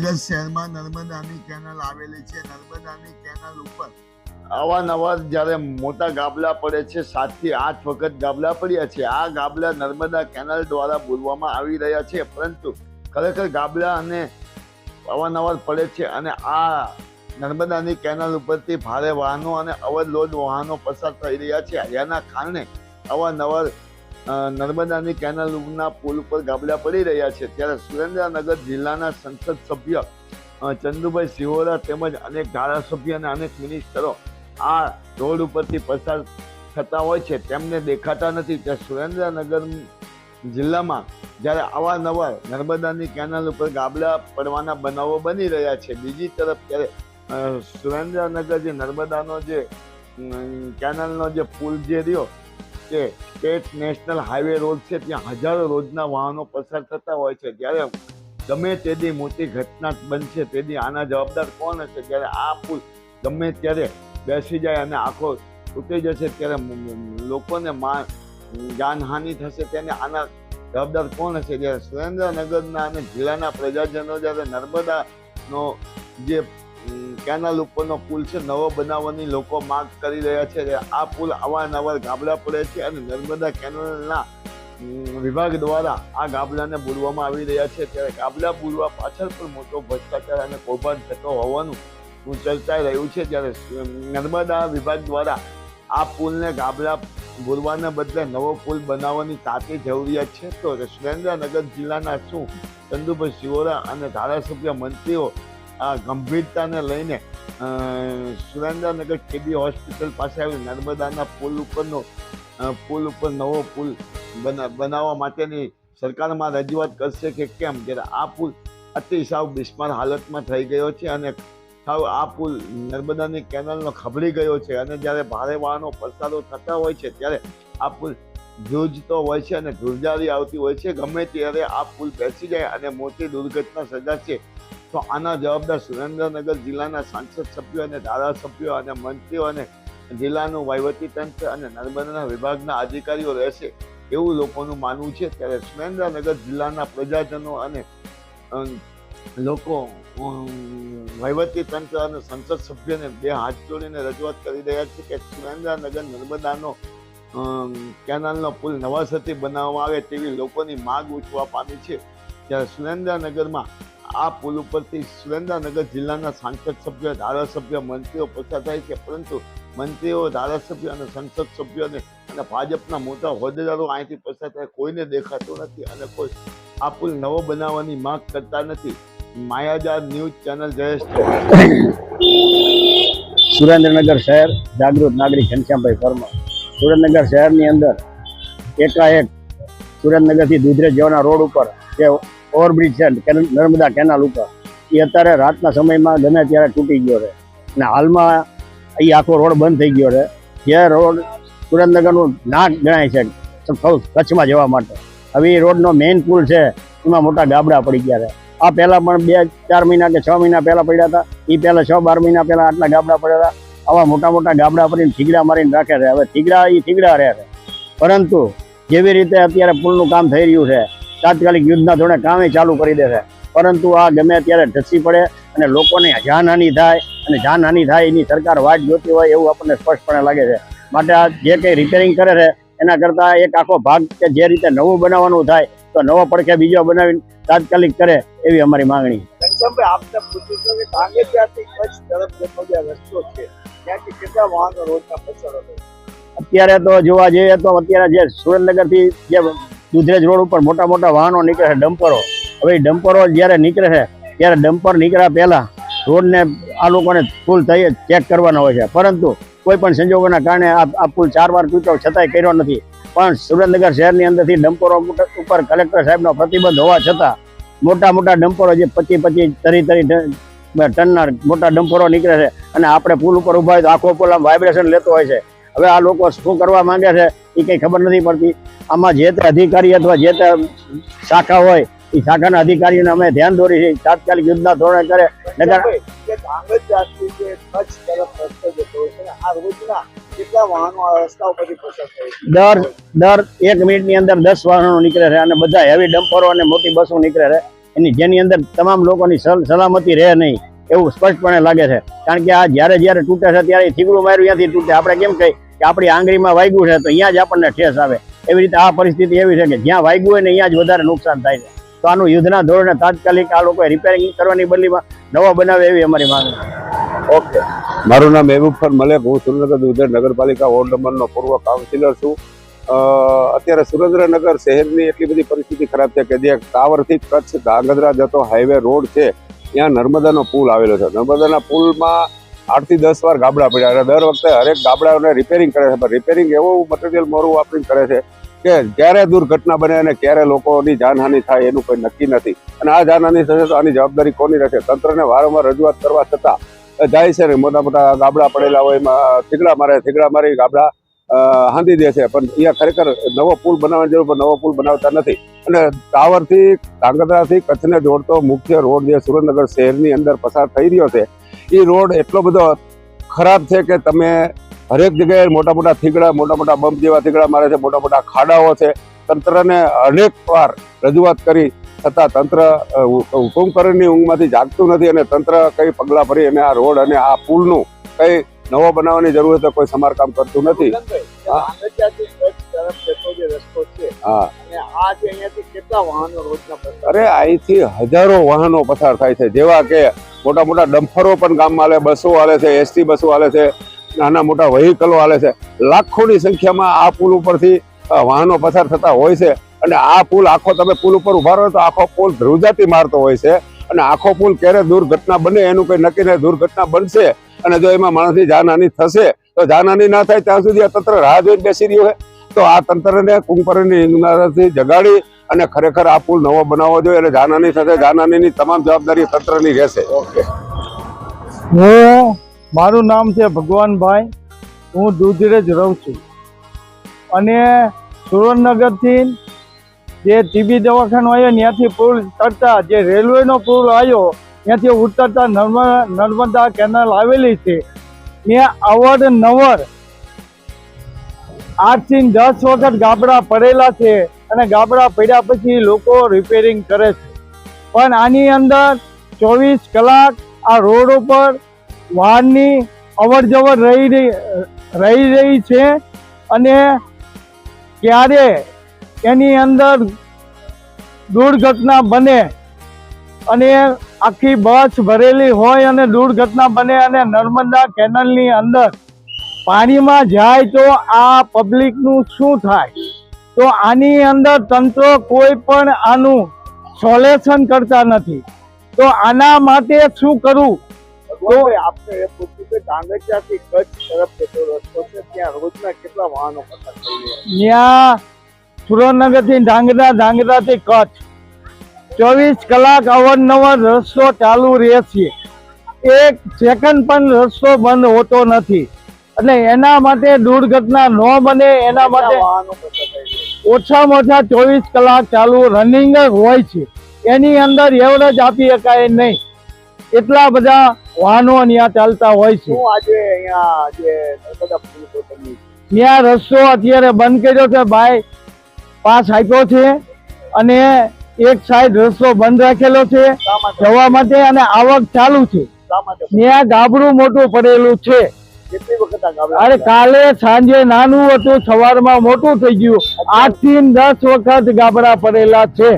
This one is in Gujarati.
સુરેન્દ્રનગર શહેરમાં નર્મદાની કેનાલ આવેલી છે. નર્મદાની કેનાલ ઉપર અવારનવાર જ્યારે મોટા ગાબલા પડે છે, સાતથી આઠ વખત ગાબલા પડ્યા છે. આ ગાબલા નર્મદા કેનાલ દ્વારા બોલવામાં આવી રહ્યા છે. પરંતુ ખરેખર ગાબલા અને અવારનવાર પડે છે અને આ નર્મદાની કેનાલ ઉપરથી ભારે વાહનો અને અવરલોડ વાહનો પસાર થઈ રહ્યા છે. જેના કારણે અવારનવાર નર્મદાની કેનાલના પુલ ઉપર ગાબડા પડી રહ્યા છે. ત્યારે સુરેન્દ્રનગર જિલ્લાના સંસદ સભ્ય ચંદુભાઈ સિહોરા તેમજ અનેક ધારાસભ્ય અને અનેક મિનિસ્ટરો આ રોડ ઉપરથી પસાર થતા હોય છે. તેમને દેખાતા નથી. ત્યાં સુરેન્દ્રનગર જિલ્લામાં જ્યારે અવારનવાર નર્મદાની કેનાલ ઉપર ગાબલા પડવાના બનાવો બની રહ્યા છે. બીજી તરફ ત્યારે સુરેન્દ્રનગર જે નર્મદાનો જે કેનાલનો જે પુલ જે રહ્યો કે સ્ટેટ નેશનલ હાઈવે રોડ છે, ત્યાં હજારો રોજના વાહનો પસાર થતા હોય છે. ત્યારે ગમે તેદી મોટી ઘટના બનશે તેદી આના જવાબદાર કોણ હશે? ત્યારે આ પુલ ગમે ત્યારે બેસી જાય અને આખો તૂટી જશે, ત્યારે લોકોને મા, જાનહાનિ થશે, તેને આના જવાબદાર કોણ હશે? જ્યારે સુરેન્દ્રનગરના અને જિલ્લાના પ્રજાજનો, જ્યારે નર્મદાનો જે કેનાલ ઉપરનો પુલ છે, નવો બનાવવાની લોકો માંગ કરી રહ્યા છે આ પુલ અવારનવાર ગાબડા પડે છે અને નર્મદા કેનાલના વિભાગ દ્વારા આ ગાબડાને બોલવામાં આવી રહ્યા છે. ત્યારે ગાબડા બોલવા પાછળ પણ મોટો ભ્રષ્ટાચાર અને કૌભાંડ થતો હોવાનું ચર્ચાઈ રહ્યું છે. જ્યારે નર્મદા વિભાગ દ્વારા આ પુલને ગાબડા બોલવાને બદલે નવો પુલ બનાવવાની તાતી જરૂરિયાત છે. તો સુરેન્દ્રનગર જિલ્લાના શું ચંદુભાઈ શિવોરા અને ધારાસભ્ય મંત્રીઓ આ ગંભીરતાને લઈને સુરેન્દ્રનગર કેબી હોસ્પિટલ પાસે આવેલ નર્મદાના પુલ ઉપરનો પુલ ઉપર નવો પુલ બના- બનાવવા માટેની સરકારમાં રજૂઆત કરશે કે કેમ? જ્યારે આ પુલ અતિ સાવ બિસ્માર હાલતમાં થઈ ગયો છે અને સાવ આ પુલ નર્મદાની કેનાલનો ખબડી ગયો છે અને જ્યારે ભારે વાહનો પસારો થતા હોય છે, ત્યારે આ પુલ ધ્રુજતો હોય છે અને ધ્રુજારી આવતી હોય છે. ગમે ત્યારે આ પુલ બેસી જાય અને મોટી દુર્ઘટના સર્જાશે તો આના જવાબદાર સુરેન્દ્રનગર જિલ્લાના સાંસદ સભ્યો અને ધારાસભ્યો અને મંત્રીઓ અને જિલ્લાનું વહીવટીતંત્ર અને નર્મદાના વિભાગના અધિકારીઓ રહેશે એવું લોકોનું માનવું છે. ત્યારે સુરેન્દ્રનગર જિલ્લાના પ્રજાજનો અને લોકો વહીવટી તંત્ર અને સંસદ સભ્યોને બે હાથ જોડીને રજૂઆત કરી રહ્યા છે કે સુરેન્દ્રનગર નર્મદાનો કેનાલનો પુલ નવાસરથી બનાવવામાં આવે તેવી લોકોની માગ ઉઠવા પામી છે. ત્યારે સુરેન્દ્રનગરમાં આ પુલ ઉપરથી સુરેન્દ્રનગર જિલ્લાના સાંસદ સભ્ય, ધારાસભ્ય, મંત્રીઓ પસાર થાય છે. પરંતુ મંત્રીઓ, ધારાસભ્યો અને સંસદ સભ્યોને અને ભાજપના મોટા હોદ્દેદારો અહીંથી પસાર થાય. કોઈને દેખાતું નથી અને કોઈ આ પુલ નવો બનાવવાની માંગ કરતા નથી. માયાજાર ન્યૂઝ ચેનલ જયેશ સુરેન્દ્રનગર શહેર જાગૃત નાગરિક ઘનશ્યામભાઈ પરમાર. સુરેન્દ્રનગર શહેરની અંદર એકાએક સુરેન્દ્રનગરથી દુધરેજ જવાના રોડ ઉપર જે ઓવરબ્રિજ છે નર્મદા કેનાલ ઉપર. એ અત્યારે રાતના સમયમાં ગમે ત્યારે તૂટી ગયો છે અને હાલમાં એ આખો રોડ બંધ થઈ ગયો છે જે રોડ સુરેન્દ્રનગરનું નાક ગણાય છે કચ્છમાં જવા માટે. હવે એ રોડનો મેઇન પુલ છે, એમાં મોટા ગાબડા પડી ગયા છે આ પહેલાં પણ બે ચાર મહિના કે છ મહિના પહેલાં પડ્યા હતા. એ પહેલાં છ બાર મહિના પહેલાં આટલા ગાબડા પડ્યા હતા. આવા મોટા મોટા ગાબડા પડીને થીગડા મારીને રાખે છે હવે થીગડા એ થીગડા રહે છે પરંતુ જેવી રીતે અત્યારે પુલનું કામ થઈ રહ્યું છે તાત્કાલિક યુદ્ધના ધોરણે કામે ચાલુ કરી દે છે. પરંતુ આ ગમે ત્યારે ધસી પડે અને લોકોને જાનહાનિ થાય અને જાનહાનિ થાય એની સરકાર વાટ જોતી હોય એવું આપણને સ્પષ્ટપણે લાગે છે. માટે આ જે કંઈ રિપેરિંગ કરે છે એના કરતાં એક આખો ભાગ કે જે રીતે નવું બનાવવાનું થાય તો નવો પડખે બીજો બનાવીને તાત્કાલિક કરે એવી અમારી માંગણી અત્યારે તો જોવા જઈએ તો અત્યારે જે સુરેન્દ્રનગરથી જે દુધરેજ રોડ ઉપર મોટા મોટા વાહનો નીકળે છે, ડમ્પરો. હવે ડમ્પરો જ્યારે નીકળે છે, ત્યારે ડમ્પર નીકળ્યા પહેલા રોડને આ લોકોને ફૂલ થઈ ચેક કરવાના હોય છે. પરંતુ કોઈ પણ સંજોગોના કારણે આ આ પુલ ચાર વાર તૂટ્યો છતાંય કર્યો નથી. પણ સુરેન્દ્રનગર શહેરની અંદરથી ડમ્પરો ઉપર કલેક્ટર સાહેબનો પ્રતિબંધ હોવા છતાં મોટા મોટા ડમ્પરો જે પચી પચી તરી તરી ટનના મોટા ડમ્પરો નીકળે છે અને આપણે પુલ ઉપર ઊભા હોય તો આખો પુલ આમ વાઇબ્રેશન લેતો હોય છે. હવે આ લોકો શું કરવા માંગે છે? એ કંઈ ખબર નથી પડતી. આમાં જે તે અધિકારી અથવા જે તે શાખા હોય એ શાખાના અધિકારીઓને અમે ધ્યાન દોરી છે તાત્કાલિક યુદ્ધના ધોરણે કરે. નકર ઘનશ્યામભાઈ, કે ધાંગધ્રાથી જે કચ્છ તરફ રસ્તો જતો હોય છે ને, આ રોજના કેટલા વાહનો આ રસ્તા ઉપરથી પસાર થાય છે? દર દર એક મિનિટની અંદર દસ વાહનો નીકળે છે અને બધા હેવી ડમ્પરો અને મોટી બસો નીકળે છે. એની જેની અંદર તમામ લોકોની સલામતી રહે નહીં એવું સ્પષ્ટપણે લાગે છે. કારણ કે આ જ્યારે જ્યારે તૂટે છે ત્યારે થીગડું માર્યું ત્યાંથી તૂટે. આપણે કેમ કહીએ કે આપણી આંગળીમાં વાગ્યું છે, તો અહીંયા જ આપણને ઠેસ આવે. એવી રીતે આ પરિસ્થિતિ એવી છે કે જ્યાં વાગ્યું હોય ને અહીંયા જ વધારે નુકસાન થાય છે. તો આનું યુદ્ધના ધોરણે તાત્કાલિક આ લોકોએ રિપેરિંગ કરવાની બદલીમાં નવા બનાવે એવી અમારી માંગણી ઓકે. મારું નામ મહેબૂબ ખાન મલેક, હું સુરેન્દ્રનગર દુધર નગરપાલિકા વોર્ડ નંબરનો પૂર્વ કાઉન્સિલર છું. અત્યારે સુરેન્દ્રનગર શહેરની એટલી બધી પરિસ્થિતિ ખરાબ છે કે જે ટાવરથી કચ્છ ધાંગધ્રા જતો હાઈવે રોડ છે, ત્યાં નર્મદાનો પુલ આવેલો છે. નર્મદાના પુલમાં આઠથી દસ વાર ગાબડા પડ્યા અને દર વખતે હરેક ગાબડાઓને રિપેરિંગ કરે છે. પણ રિપેરિંગ એવું મટીરિયલ મોરું વાપરીને કરે છે કે ક્યારે દુર્ઘટના બને અને ક્યારે લોકોની જાનહાનિ થાય એનું કોઈ નક્કી નથી. અને આ જાનહાનિ થશે તો આની જવાબદારી કોની રહેશે? તંત્રને વારંવાર રજૂઆત કરવા છતાં જાય છે ને મોટા મોટા ગાબડા પડેલા હોય એમાં થીગડા મારે, થીગડા મારી ગાબડા હાંધી દે છે. પણ અહીંયા ખરેખર નવો પુલ બનાવવાની જરૂર પણ નવો પુલ બનાવતા નથી. અને ટાવરથી, ધાંગધ્રાથી કચ્છને જોડતો મુખ્ય રોડ જે સુરેન્દ્રનગર શહેરની અંદર પસાર થઈ રહ્યો છે એ રોડ એટલો બધો ખરાબ છે કે તમે હરેક જગ્યાએ મોટા મોટા થીગડા મોટા મોટા બમ્પ જેવા થીગડા મારે છે મોટા મોટા ખાડાઓ છે. તંત્રને અનેક વાર રજૂઆત કરી છતાં તંત્ર હુકુમકરણની ઊંઘમાંથી જાગતું નથી અને તંત્ર કઈ પગલાં ભરી અને આ રોડ અને આ પુલનું કઈ નવો બનાવવાની જરૂર તો કોઈ સમારકામ કરતું નથી. અરે અહીંથી હજારો વાહનો પસાર થાય છે. જેવા કે મોટા મોટા ડમ્ફરો પણ ગામમાં હાલે, બસો હાલે છે એસટી બસો હાલે છે, નાના મોટા વ્હીકલો હાલે છે. લાખોની સંખ્યામાં આ પુલ ઉપરથી વાહનો પસાર થતા હોય છે અને આ પુલ આખો તમે પુલ ઉપર ઊભા રહો તો આખો પુલ ધ્રુજાતી મારતો હોય છે અને આખો પુલ ક્યારે દુર્ઘટના બને એનું કંઈ નક્કી નહીં, દુર્ઘટના બનશે અને જો એમાં માણસની જાનહાની થશે, તો જાનહાની ના થાય ત્યાં સુધી આ તંત્ર રાહ જોઈને બેસી રહ્યું છે. તો આ તંત્રને કુંભકરણની જગાડી અને ખરેખર આ પુલ નવો બનાવવો જોઈએ અને જાનહાની સાથે જાનહાનીની તમામ જવાબદારી તંત્રની રહેશે. ઓકે. હું મારું નામ છે ભગવાનભાઈ. હું દૂધરેજ રહું છું. અને સુરેન્દ્રનગરથી જે ટીબી દવાખાનું આવ્યો ત્યાંથી પુલ ચડતા જે રેલવેનો પુલ આવ્યો ત્યાંથી ઉતરતા નર્મદા નર્મદા કેનાલ આવેલી છે. ત્યાં અવર નવર આઠથી દસ વખત ગાબડા પડેલા છે. અને ગાબડા પડ્યા પછી લોકો રિપેરિંગ કરે છે. પણ આની અંદર ચોવીસ કલાક આ રોડ ઉપર વાહનની અવર જવર રહી રહી રહી છે અને ક્યારે એની અંદર દુર્ઘટના બને અને આખી બસ ભરેલી હોય અને દુર્ઘટના બને અને નર્મદા કેનલની અંદર પાણીમાં જાય તો આ પબ્લિકનું શું થાય? તો આની અંદર તંત્ર કોઈ પણ આનું સોલ્યુશન કરતા નથી. તો આના માટે શું કરવું ભગવાનભાઈ, આપને એ પૂછ્યું કે ધાંગધ્રાથી કચ્છ તરફ જતો રસ્તો છે ત્યાં રોજના કેટલા વાહનો પસાર થઈ રહ્યા સુરેન્દ્રનગરથી ધાંગધ્રા ધાંગધ્રાથી કચ્છ. ચોવીસ કલાક અવારનવાર રસ્તો ચાલુ રહે છે. એક સેકન્ડ પણ રસ્તો બંધ હોતો નથી. એટલે એના માટે દુર્ઘટના ન બને એના માટે ઓછામાં ઓછા ચોવીસ કલાક ચાલુ રનિંગ જ હોય છે. એની અંદર એવરેજ આપી શકાય નહીં. એટલા બધા વાહનો ત્યાં ચાલતા હોય છે? ત્યાં રસ્તો અત્યારે બંધ કર્યો છે ભાઈ. પાસ આપ્યો છે અને એક સાઈડ રસ્તો બંધ રાખેલો છે જવા માટે અને આવક ચાલુ છે. ત્યાં ગાબડું મોટું પડેલું છે. અરે કાલે સાંજે નાનું હતું સવારમાં મોટું થઈ ગયું. આઠથી દસ વખત ગાબડા પડેલા છે.